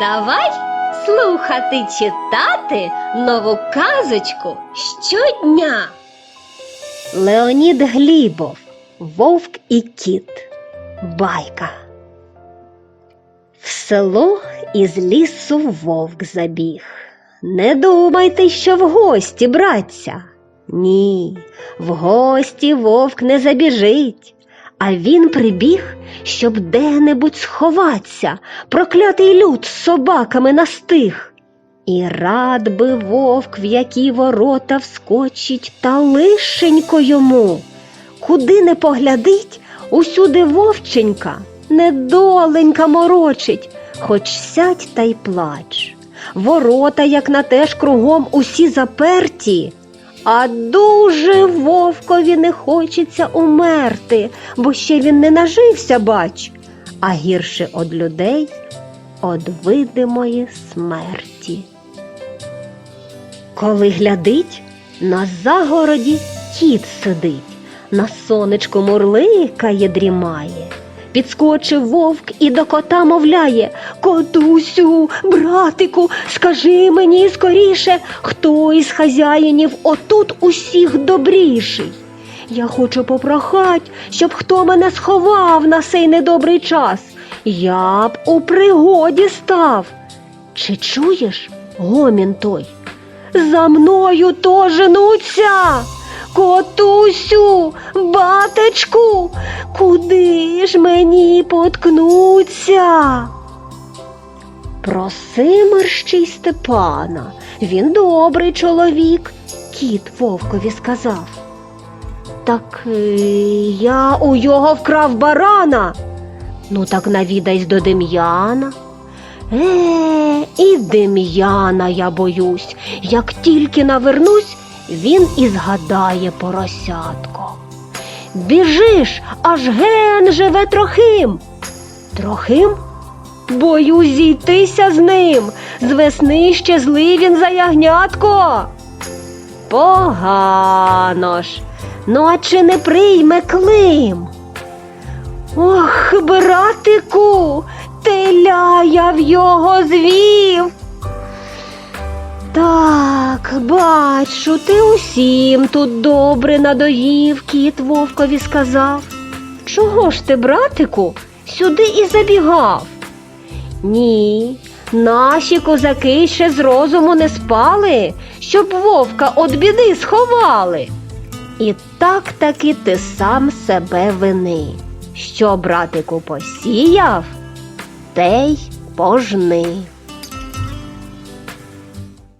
Давай слухати читати нову казочку щодня. Леонід Глібов Вовк і кіт. Байка. В село із лісу вовк забіг. Не думайте, що в гості, братця. Ні, в гості вовк не забіжить, а він прибіг, щоб де-небудь сховатися, проклятий люд з собаками настиг. І рад би вовк, в які ворота вскочить, та лишенько йому. Куди не поглядить, усюди вовченька, недоленька морочить, хоч сядь та й плач. Ворота, як на те ж кругом, усі заперті, а дуже вовкові не хочеться умерти, бо ще він не нажився, бач, а гірше од людей, од видимої смерті. Коли глядить, на загороді кіт сидить, на сонечку мурликає, дрімає. Підскочив вовк і до кота мовляє Котусю, братику, скажи мені скоріше, хто із хазяїнів отут усіх добріший. Я хочу попрохать, щоб хто мене сховав на сей недобрий час. Я б у пригоді став. Чи чуєш гомін той? За мною то женуться. Котусю, батечку, куди ж мені поткнуться? Проси мерщій Степана, він добрий чоловік, кіт вовкові сказав. Так е, я у його вкрав барана. Ну так навідайсь до Дем'яна. Е, і Дем'яна я боюсь. Як тільки навернусь, він і згадає поросятко. Біжиш, аж ген живе трохим. Трохим? Боюсь зійтися з ним. З весни ще злий він за ягнятко. Погано ж. Ну, а чи не прийме клим? Ох, братику, теля я в його звів. Так, бачу, ти усім тут добре надоїв, кіт вовкові сказав. Чого ж ти, братику, сюди і забігав? Ні, наші козаки ще з розуму не спали, щоб вовка от біди сховали. І так таки ти сам себе вини. Що, братику, посіяв, те й пожни.